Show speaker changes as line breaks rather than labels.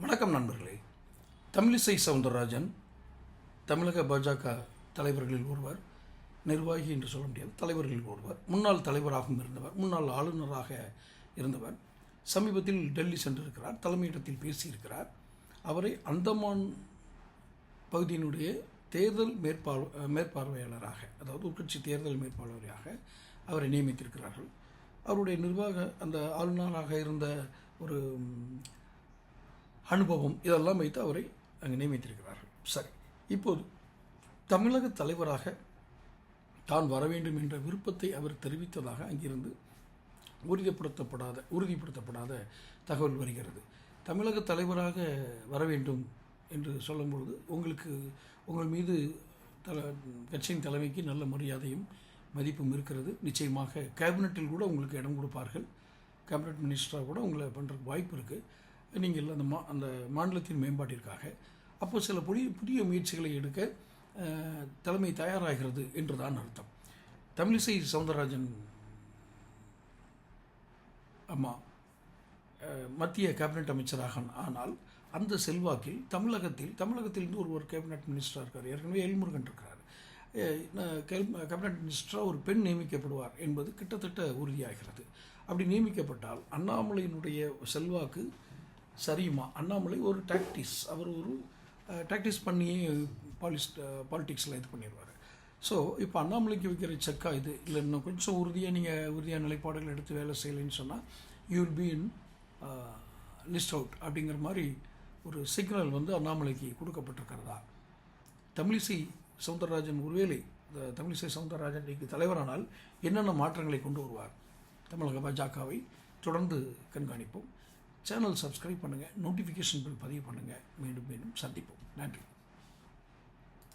வணக்கம் நண்பர்களே. தமிழிசை சவுந்தரராஜன் தமிழக பாஜக தலைவர்களில் ஒருவர் நிர்வாகி என்று சொல்ல முடியாது தலைவர்களில் ஒருவர் முன்னாள் தலைவராகவும் இருந்தவர் முன்னாள் ஆளுநராக இருந்தவர் சமீபத்தில் டெல்லி சென்றிருக்கிறார் தலைமையிடத்தில் பேசியிருக்கிறார். அவரை அந்தமான் பகுதியினுடைய தேர்தல் மேற்பார் மேற்பார்வையாளராக அதாவது உட்கட்சி தேர்தல் மேற்பார்வையாக அவரை நியமித்திருக்கிறார்கள். அவருடைய நிர்வாக அந்த ஆளுநராக இருந்த ஒரு அனுபவம் இதெல்லாம் வைத்து அவரை அங்கு நியமித்திருக்கிறார்கள். சரி இப்போது தமிழக தலைவராக தான் வர வேண்டும் என்ற விருப்பத்தை அவர் தெரிவித்ததாக அங்கிருந்து உறுதிப்படுத்தப்படாத உறுதிப்படுத்தப்படாத தகவல் வருகிறது. தமிழக தலைவராக வர வேண்டும் என்று சொல்லும்பொழுது உங்களுக்கு உங்கள் மீது தல கட்சியின் தலைமைக்கு நல்ல மரியாதையும் மதிப்பும் இருக்கிறது. நிச்சயமாக கேபினட்டில் கூட உங்களுக்கு இடம் கொடுப்பார்கள். கேபினட் மினிஸ்டராக கூட உங்களை பண்ணுறதுக்கு வாய்ப்பு இருக்குது நீங்கள் அந்த மா அந்த மாநிலத்தின் மேம்பாட்டிற்காக. அப்போ சில புதிய புதிய முயற்சிகளை எடுக்க தலைமை தயாராகிறது என்று தான் அர்த்தம். தமிழிசை சவுந்தரராஜன் அம்மா மத்திய கேபினட் அமைச்சராக ஆனால் அந்த செல்வாக்கில் தமிழகத்தில் தமிழகத்திலிருந்து ஒருவர் கேபினட் மினிஸ்டராக இருக்கார். ஏற்கனவே எல்முருகன் இருக்கிறார். கேல்- கேபினட் மினிஸ்டராக ஒரு பெண் நியமிக்கப்படுவார் என்பது கிட்டத்தட்ட உறுதியாகிறது. அப்படி நியமிக்கப்பட்டால் அண்ணாமலையினுடைய செல்வாக்கு சரியுமா? அண்ணாமலை ஒரு டாக்டிஸ் அவர் ஒரு டாக்டிஸ் பண்ணியே பாலிஸ் பாலிடிக்ஸில் இது பண்ணிடுவார் ஸோ இப்போ அண்ணாமலைக்கு வைக்கிற செக்கா இது. இல்லை இன்னும் கொஞ்சம் உறுதியாக நீங்கள் உறுதியான நிலைப்பாடுகள் எடுத்து வேலை செய்யலைன்னு சொன்னால் you will be in list out அப்படிங்கிற மாதிரி ஒரு சிக்னல் வந்து அண்ணாமலைக்கு கொடுக்கப்பட்டிருக்கிறதா? தமிழிசை சவுந்தரராஜன் ஒருவேளை இந்த தமிழிசை சவுந்தரராஜன் இன்னைக்கு தலைவரானால் என்னென்ன மாற்றங்களை கொண்டு வருவார்? தமிழக பாஜகவை தொடர்ந்து கண்காணிப்போம். சேனல் சப்ஸ்கிரைப் பண்ணுங்கள் நோட்டிஃபிகேஷன் பில் பதிவு பண்ணுங்கள் மீண்டும் மீண்டும் சந்திப்போம். நன்றி.